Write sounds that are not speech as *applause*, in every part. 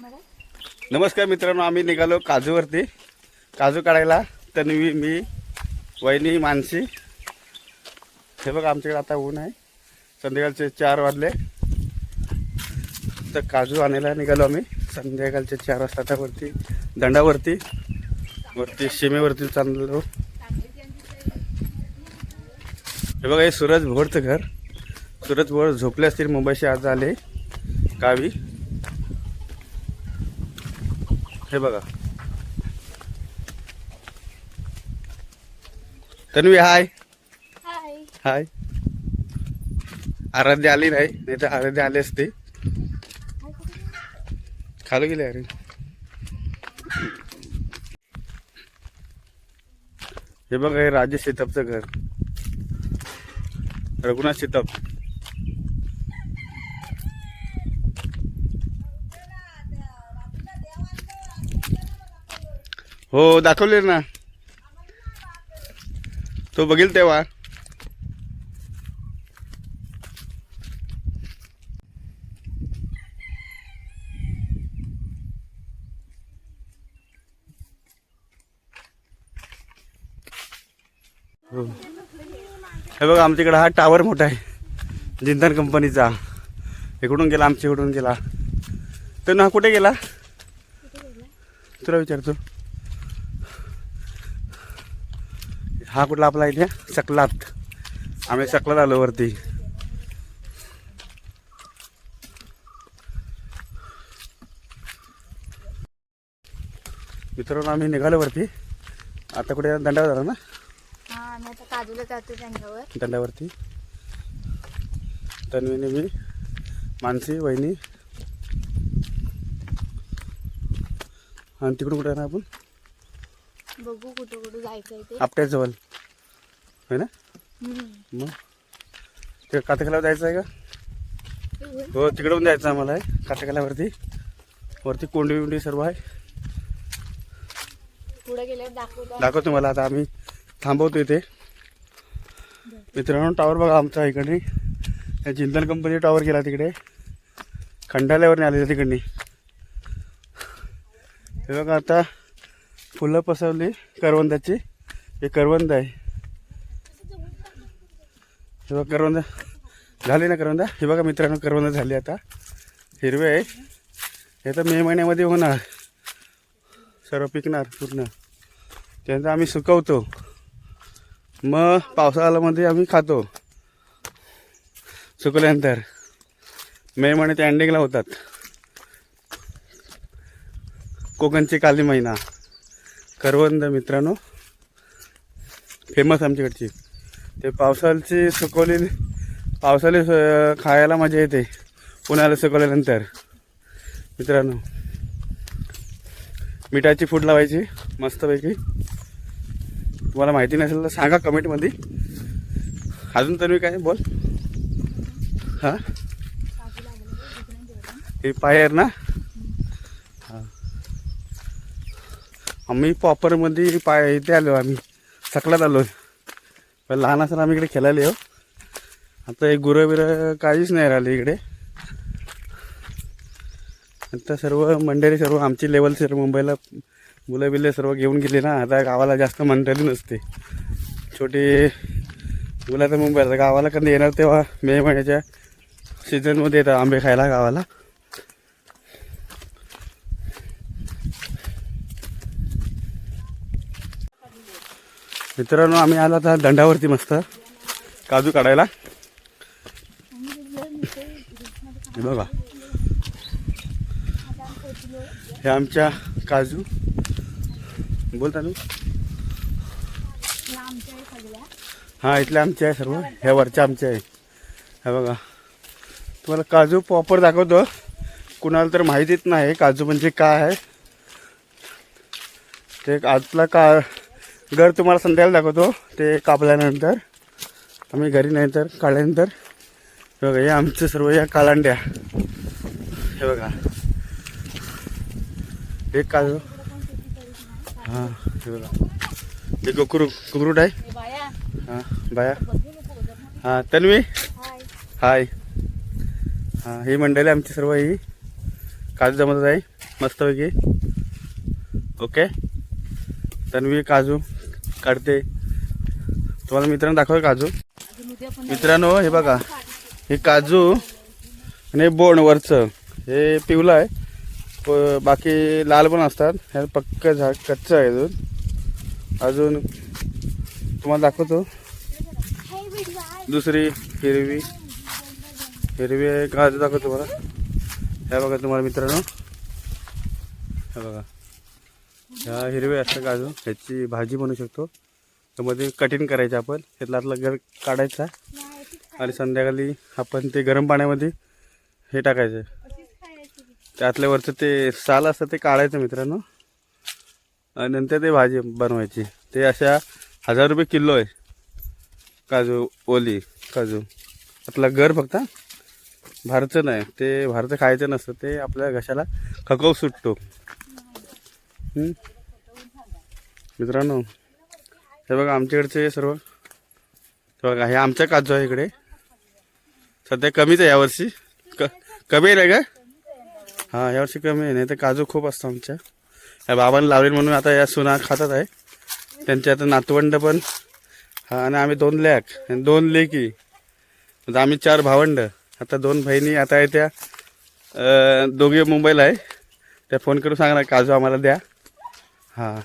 नमस्कार मित्रांनो आम्ही निघालो काजूवरती. काजू काढायला. तन्वी मी वहिनी मानसी. हे बघा आमच्याकडे आता ऊन आहे. संध्याकाळचे चार वाजले. तर काजू आणायला निघालो आम्ही. संध्याकाळचे चार वाजता वरती दंडावरती. वरती सीमेवरती चाललो. हे बघा हे सूरज भोरचं घर. सूरज भोर झोपले असतील मुंबईशी आज आले. गावी. हे बघा. तन्वी हाय हाय हाय आराध्या आली नाही नाही तर आराध्या आली असते. खाली गेले अरे. हे बघा हे राजेश शेतपचं घर. रघुनाथ शेतप हो दाखवले ना. तो बघील तेव्हा. हो हे बघा आमच्याकडे हा टावर मोठा आहे. जिंदन कंपनीचा. इकडून गेला आमच्या इकडून गेला. तर ना कुठे गेला? तुला विचारतो. हा कुठला आपला इथे? सकलात आम्ही सकलात आलो वरती. मित्रांनो आम्ही निघालो वरती. आता कुठे दंडावर झाला ना? हा काजूला जातो दंडावरती. तन्वीने मी मानसी वहिनी. आणि तिकडून कुठे ना आपण? बघू कुठं कुठं जायचं ते. आपट्याजवळ होय ना. मग? ते कातकल्यावर जायचं आहे का. हो तिकडून जायचं आम्हाला आहे कातकल्यावरती वरती कोंडी बिंडी सर्व आहे. पुढे गेल्यावर दाखवतो. दाखव तुम्हाला. आता आम्ही थांबवतो इथे. मित्रांनो टावर बघा आमचा इकडे. या जिंदल कंपनी टॉवर गेला तिकडे. खंडाल्यावरने आलेलं तिकडनी. हे बघा आता. फुलं पसरली करवंदाची. हे करवंद आहे. हे बघा करवंद. झाली ना करवंदा? हे बघा मित्रांनो करवंद झाली आता. हिरवे आहे हे तर मे महिन्यामध्ये होणार. सर्व पिकणार पूर्ण. त्यानंतर आम्ही सुकवतो. मग पावसाळ्यामध्ये आम्ही खातो. सुकल्यानंतर. मे महिन्यात एंडिंगला होतात. कोकणची काली महिना. करवंद मित्रांनो. फेमस आमच्याकडची. ते पावसाळ्याची सुकवलेली पावसाळी खायला मजा येते. उन्हाळ्याला सुकवल्यानंतर. मित्रांनो मिठाची फूड लावायची मस्तपैकी. तुम्हाला माहिती नसेल तर सांगा कमेंटमध्ये. अजून तरी काय? बोल. हां? हे पायर ना? आम्ही पॉपरमध्ये पाय इथे आलो आम्ही सकलात आलो. पण लहान असताना आम्ही इकडे खेळायला येऊ. आता एक गुरं बिरं काहीच नाही राहिले इकडे. आता सर्व मंडळी सर्व आमची लेवल सर्व मुंबईला मुलं बिलं सर्व घेऊन गेली ना. आता गावाला जास्त मंडळी नसते. छोटी मुलं तर मुंबईला. गावाला कधी येणार तेव्हा मे महिन्याच्या सीझनमध्ये येतात आंबे खायला गावाला. मित्रांनो आम्ही आलो आता दंडावरती मस्त. काजू काढायला. बघा. हे आमच्या काजू. बोलता मी हां इथले आमचे आहे सर्व. ह्या वरच्या आमचे आहे. हे बघा. तुम्हाला काजू प्रॉपर दाखवतो. कुणाला तर माहितीच नाही काजू म्हणजे काय आहे. ते आजला का घर तुम्हाला संध्याकाळी दाखवतो. ते कापल्यानंतर आम्ही घरी नाही तर काढल्यानंतर. हे बघा हे आमचे सर्व या कालांड्या. हे बघा. हे काजू हां हे बघा. हे कुकरू कुकरूट आहे हां बाया. हां तन्वी? हाय. हाय हां ही मंडळी आमची सर्व ही काजू जमत आहे. मस्तपैकी. ओके? तन्वी काजू. काढते. तुम्हाला मित्रांनो दाखव काजू. मित्रांनो हे बघा. हे काजू आणि हे बोंड वरचं. हे पिवलं आहे. प- बाकी लाल पण असतात. हे पक्क झा कच्चं आहे अजून. अजून तुम्हाला दाखवतो. दुसरी हिरवी. हिरवी आहे. काजू दाखवतो तुम्हाला. हे बघा तुम्हाला मित्रांनो. हे बघा. ह्या हिरवे असतं काजू ह्याची भाजी बनवू शकतो. त्यामध्ये कटिंग करायचं आपण. त्यातला गर काढायचा. आणि संध्याकाळी आपण ते गरम पाण्यामध्ये हे टाकायचं. त्यातल्या वरचं ते साल असतं ते काढायचं मित्रांनो. आणि नंतर ते भाजी बनवायची. ते अशा हजार रुपये किलो आहे. काजू ओली काजू. आपला घर फक्त भारचं नाही. ते भारचं खायचं नसतं. ते आपल्या घशाला खकव सुटतो. मित्रांनो हे बघा आमच्याकडचे सर्व. हे बघा हे आमच्या काजू आहे इकडे. सध्या कमीच आहे यावर्षी. क कमी आहे का हां यावर्षी कमी आहे नाही तर काजू खूप असतं आमच्या. या बाबांनी लावले म्हणून आता या सुना खातात आहे. त्यांच्या आता नातवंड पण. हा आणि आम्ही दोन लॅक दोन लेकी. आता आम्ही चार भावंड. आता दोन बहिणी आता आहे त्या दोघे मुंबईला आहे. त्या फोन करून सांगणार काजू आम्हाला द्या. हां.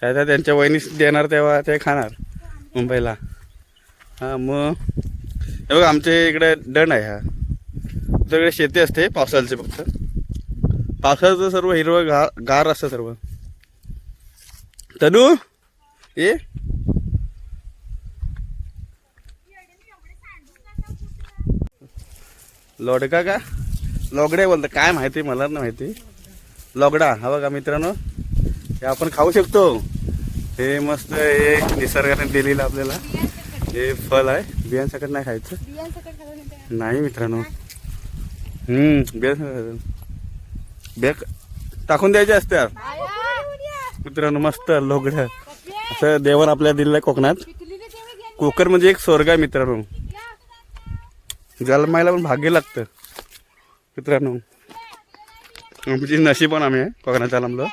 त्या त्या त्यांच्या वहिनीस देणार तेव्हा ते खाणार मुंबईला. हां मग हे बघा आमच्या इकडे डण आहे हा. तुमच्याकडे शेती असते पावसाळ्याचे फक्त. पावसाळ्याचं सर्व हिरवं गा गार असतं सर्व. तनू ये. लोडका का? लोगडे बोलतं काय माहिती मला ना माहिती. लोगडा हा बघा मित्रांनो. हे आपण खाऊ शकतो. हे मस्त हे निसर्गाने दिलेलं आपल्याला. हे फळ आहे. बियांसकट नाही खायचं. नाही मित्रांनो. हम्म बिया बॅग टाकून द्यायचे असत्या मित्रांनो मस्त लोगडं. असं देवान आपल्याला दिलेलं आहे कोकणात. कोकण म्हणजे एक स्वर्ग आहे मित्रांनो. जलमायला पण भाग्य लागतं. मित्रांनो आमची नशीब पण आम्ही आहे कोकणात जन्मलो.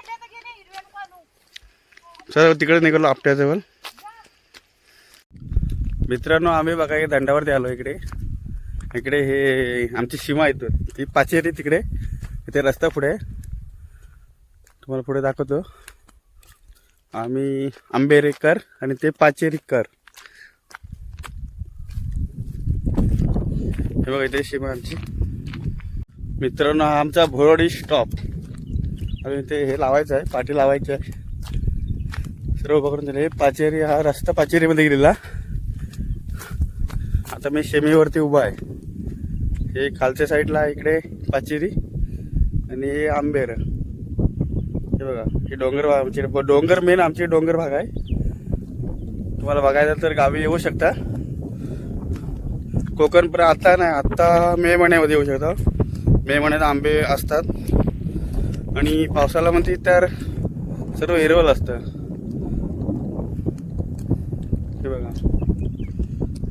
सर तिकडे निघालो आपट्याजवळ. मित्रांनो आम्ही बघा की दंडावरती आलो इकडे. इकडे हे आमची सीमा येतो ती. पाचेरी तिकडे. इथे रस्ता पुढे तुम्हाला पुढे दाखवतो. आम्ही आंबेरेकर आणि ते पाचेरीकर. हे बघा इथे सीमा आमची. मित्रांनो हा आमचा भोरडी स्टॉप आणि ते हे लावायचं आहे पाठी लावायची आहे. सर्व पकडून दिले. पाचेरी हा रस्ता पाचेरीमध्ये गेलेला. आता मी शेमीवरती उभा आहे. हे खालच्या साईडला इकडे पाचेरी आणि हे आंबेर. हे बघा हे डोंगर भाग आमचे डोंगर मेन आमचे डोंगर भाग आहे. तुम्हाला बघायचं तर गावी येऊ शकता. कोकण पण आता नाही आत्ता मे महिन्यामध्ये येऊ शकता. मे महिन्यात आंबे असतात. आणि पावसाला म्हणते तर सर्व हिरवल असतं. बघा.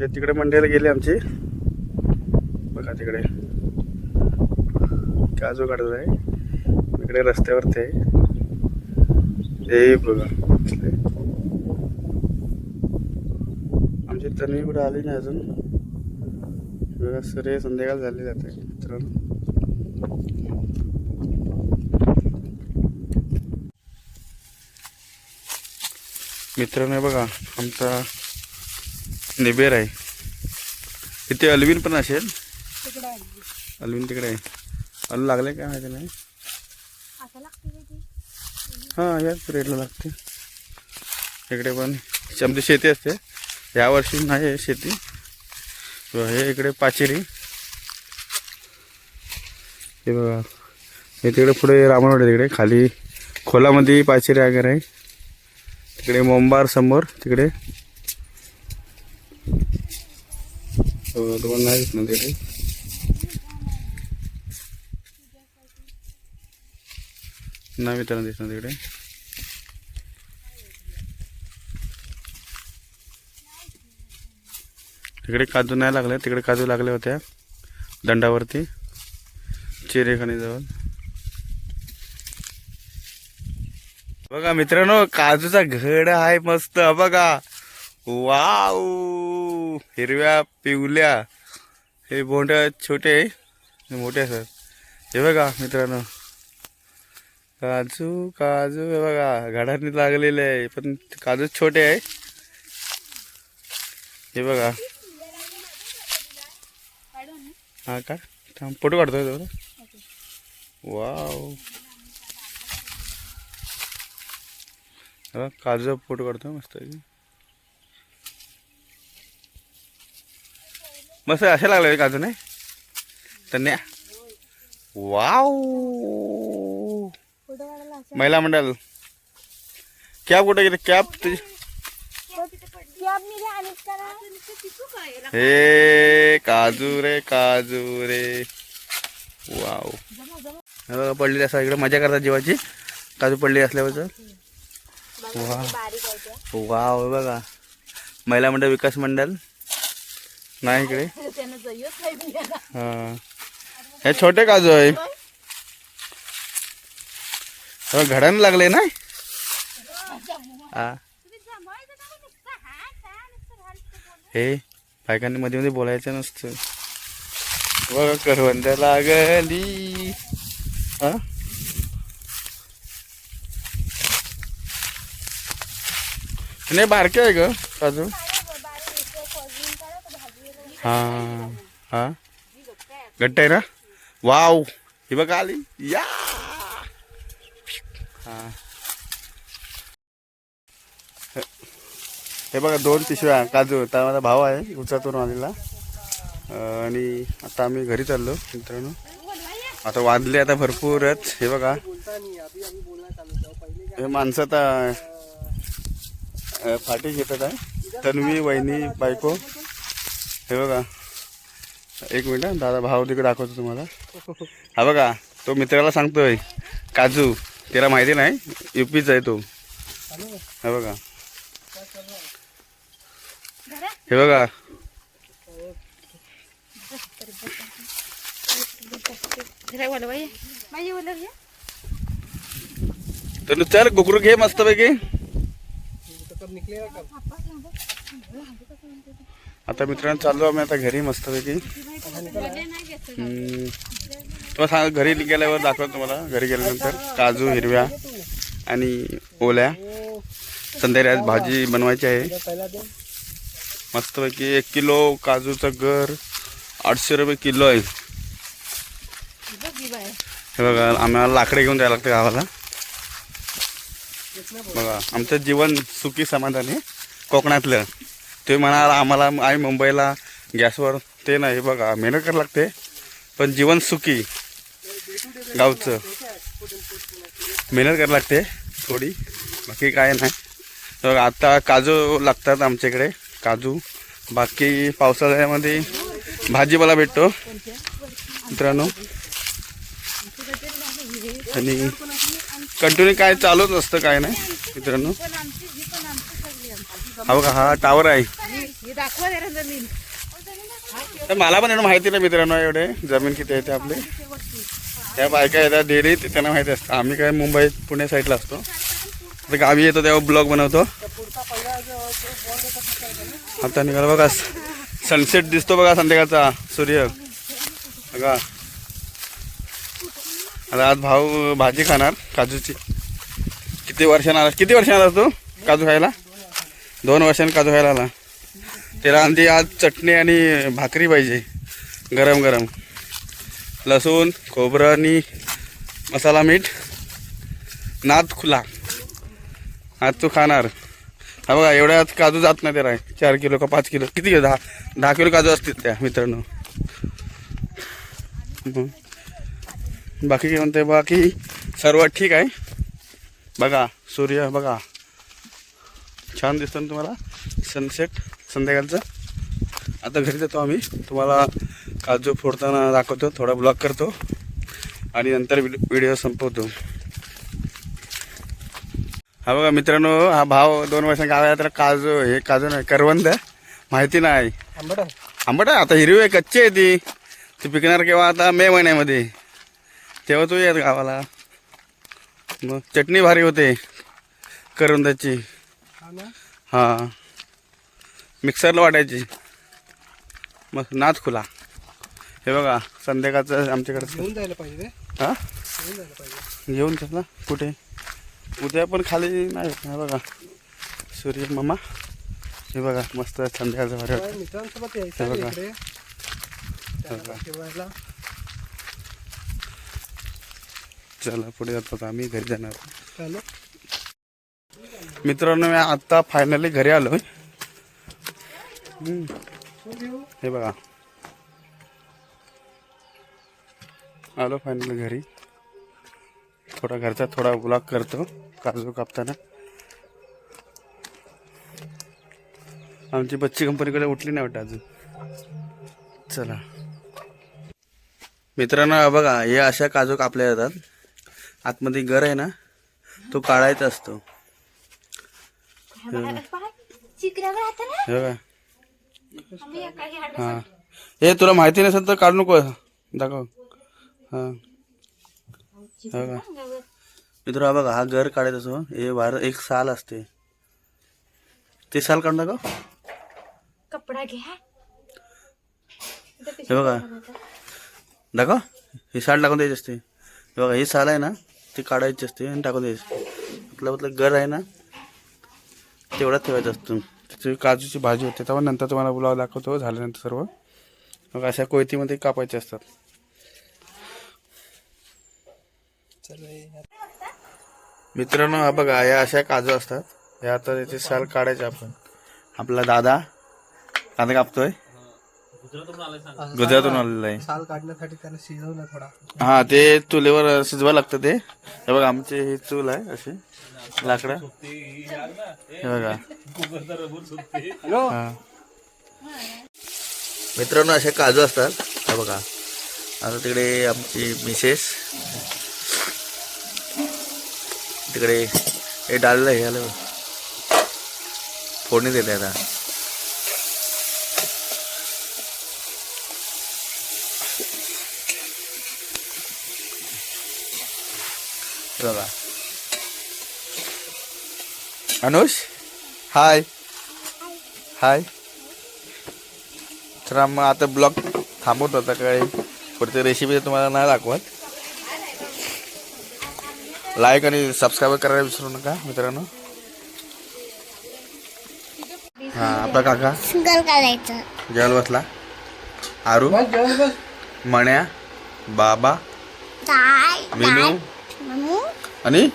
ते तिकडे मंडईला गेले आमची. बघा तिकडे. काजू काढत आहे. इकडे रस्त्यावरती आहे. हे बघा. आमची तन्वी कुठं आली नाही अजून. बघा सर संध्याकाळ झाली जाते मित्रांनो. मित्रांनो बघा आमचा निबेर आहे. इथे अल्विन पण असेल. अल्विन तिकडे आहे. अल्लू लागले काय माहिती नाही? हां याच रेटला लागते. इकडे पण आमची शेती असते. यावर्षी नाही आहे शेती. हे इकडे पाचेरी. हे बघा. हे तिकडे पुढे रामणवाडी तिकडे. खाली खोलामध्ये पाचेरी वगैरे आहे. तिकडे मोंबार समोर तिकडे दोन आहेत ना ते नावे तर दिसणार तिकडे तिकडे काजू नाही लागले तिकडे काजू लागल्या होत्या दंडावरती. चिरेखानीजवळ बघा मित्रांनो काजूचा घड आहे मस्त बघा. वाव! हिरव्या पिवल्या हे बोंड छोटे आहे, मोठे असतात. हे बघा मित्रांनो. काजू काजू हे बघा. घडांनी लागलेले आहे पण काजू छोटे आहे. हे बघा. हा का? थांब फोटो काढतोय तेवढं वाव. काजू काजूचा फोटो काढतोय मस्त मस्त असे लागले काजू नाही धन्या वाव. महिला मंडळ. कॅब कुठे गेले? कॅब तुझी. काय हे काजू रे काजू रे. वाव. हे पडलेली असं इकडे. मजा करतात जीवाची. काजू पडली असल्यावर वा बारीक आहे. त्या. वाव हे बघा. महिला मंडळ विकास मंडळ. नाही इकडे. *laughs* हा. हे छोटे काजू आहे. हे घडानं लागले ना? हा. हे बायकांनी मध्ये मध्ये बोलायचं नसतं. बघ करवंद लागली. हा? नाही बारके आहे ग काजू. हा हा. घट्ट आहे ना? वाव. हे बघा आली. या. हा. हे बघा दोन पिशव्या काजू. होता माझा भाव आहे उचातून आलेला. आणि आता आम्ही घरी चाललो मित्रांनो. आता वाजले आता भरपूरच. हे बघा. हे माणसं आता फाटी घेतात आहे. तन्वी वहिनी बायको. हे बघा. एक मिनिट दादा भाव तिकडे दाखवतो तुम्हाला. हा बघा तो मित्राला सांगतोय काजू त्याला माहिती नाही युपीच आहे तो. हे बघा. हे बघा. तर चल गुकरू घे मस्त पैकी आता मित्रांनो चाललो आम्ही आता घरी मस्त पैकी. तुम्हाला सांग घरी गेल्यावर दाखवतो तुम्हाला. घरी गेल्यानंतर काजू हिरव्या आणि ओल्या. संध्याकाळी आज भाजी बनवायची आहे. मस्तपैकी एक किलो काजूचं घर आठशे रुपये किलो आहे. हे बघा आम्हाला लाकडे घेऊन जायला लागतं गावाला. बघा आमचं जीवन सुखी समाधानी कोकणातलं. ते म्हणाल आम्हाला आई मुंबईला गॅसवर ते नाही बघा मेहनत करावं लागते पण जीवन सुखी गावचं. मेहनत करावं लागते थोडी बाकी काय नाही. तर आता काजू लागतात आमच्याकडे काजू. बाकी पावसाळ्यामध्ये भाजीपाला भेटतो मित्रांनो. आणि कंटिन्यू काय चालूच असतं काय नाही मित्रांनो पण आमची ही पण आमची सगळी आमची. हा बघा हा टावर आहे. तर मला पण एवढं माहिती नाही मित्रांनो एवढे. जमीन किती आहे ते आपले. त्या बायका येतात डेरी त्यांना माहिती असतं. आम्ही काय मुंबईत पुणे साईडला असतो. तर गावी येतो तेव्हा ब्लॉग बनवतो. आता निघाला बघा सनसेट दिसतो बघा संध्याकाळचा सूर्य. बघा. आता आज भाऊ भाजी खाणार काजूची. किती वर्षानं आला किती वर्षानं आला तू काजू खायला? दोन वर्षांनी काजू खायला आला. त्याला आणखी आज चटणी आणि भाकरी पाहिजे. गरम गरम. लसूण खोबरं आणि मसाला मीठ. नाद खुला. आज तू खाणार. हा बघा एवढ्यात काजू जात नाही त्याला. चार किलो का पाच किलो? किती दहा दहा किलो काजू असतील त्या मित्रांनो. बाकी काय म्हणते बाकी सर्व ठीक आहे. बघा सूर्य बघा. छान दिसतं ना तुम्हाला? सनसेट संध्याकाळचं. आता घरी जातो आम्ही. तुम्हाला काजू फोडताना दाखवतो थोडा ब्लॉग करतो. आणि नंतर व्हिडिओ संपवतो. हा बघा मित्रांनो हा भाव दोन वर्षां गावात तर काजू हे काजू नाही करवंद माहिती नाही. आंबट आहे. आता हिरवी आहे कच्ची आहे ती. ती पिकणार केव्हा? आता मे महिन्यामध्ये. तेव्हा तू येत गावाला. मग चटणी भारी होते करवंदाची. हा. मिक्सरला वाटायची. मग नाच खुला. हे बघा संध्याकाळचं आमच्याकडे घेऊन जायला पाहिजे हां? घेऊन जायला कुठे? उद्या पण खाली नाही हे बघा सूर्य मामा. हे बघा मस्त संध्याकाळचं वाटतं. मित्रांसोबत हे बघा. चला पुढे जातो आम्ही घरी जाणार. मित्रांनो मी आत्ता फायनली घरी हम्म, हो बघा. आलो फायनली घरी. थोडा घरचा थोडा ब्लॉग करतो. काजू कापताना. आमची बच्ची कंपनीकडे उठली नाही वाटतं अजून. चला. मित्रांनो बघा हे अशा काजू कापल्या जातात. आतमध्ये गर आहे ना तो काढायचा असतो. हे हा. हे. तुला माहिती नसेल तर काढू नको. दाखव. हा. हे बघा मित्र हा बघा हा घर काढायचा असो. हे बाहेर एक साल असते. ते साल काढून दाखव कपडा घ्या हे. बघा. दाखव. हे साल टाकून द्यायची असते. हे बघा ही साल आहे ना ती काढायची असते आणि टाकून द्यायची आपलं मतलब घर आहे ना तेवढाच ठेवायचं असतं. त्याची काजूची भाजी होते तेव्हा नंतर तुम्हाला बोलावं दाखवतो झाल्यानंतर सर्व. मग अशा कोयतीमध्ये कापायचे असतात. मित्रांनो हा बघा या अशा काजू असतात. या आता त्याचे साल काढायचे आपण. आपला दादा कांदा कापतोय. गुजरातून आलेला आहे. साल काढण्यासाठी त्याला शिजवलं थोडा. हा ते चुलीवर शिजवायला लागतं ते. बघा आमचे हे चूल आहे असे. लाकडं? हे बघा. हा. मित्रांनो असे काजू असतात. हे बघा. आता तिकडे आमची मिसेस तिकडे हे डाळलं हे आलं. बघ. फोडणी देते आता. हे बघा. अनुष हाय हाय तर मग आता ब्लॉग थांबवत होता काय पुढच्या रेसिपी तुम्हाला नाही दाखवत. लाईक आणि सबस्क्राईब करायला विसरू नका मित्रांनो. हा आपला काका? जेवायला बसला. आरू? जेवण मण्या? बाबा? मिनू? आणि?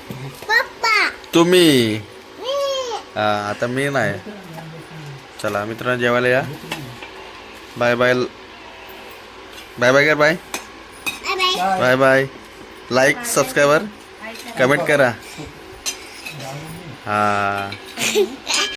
तुम्ही? आता मी नाही चला मित्रांनो जेवायला या. बाय बाय बाय बाय कर bye bye bye bye bye like subscriber comment करा हा. *laughs*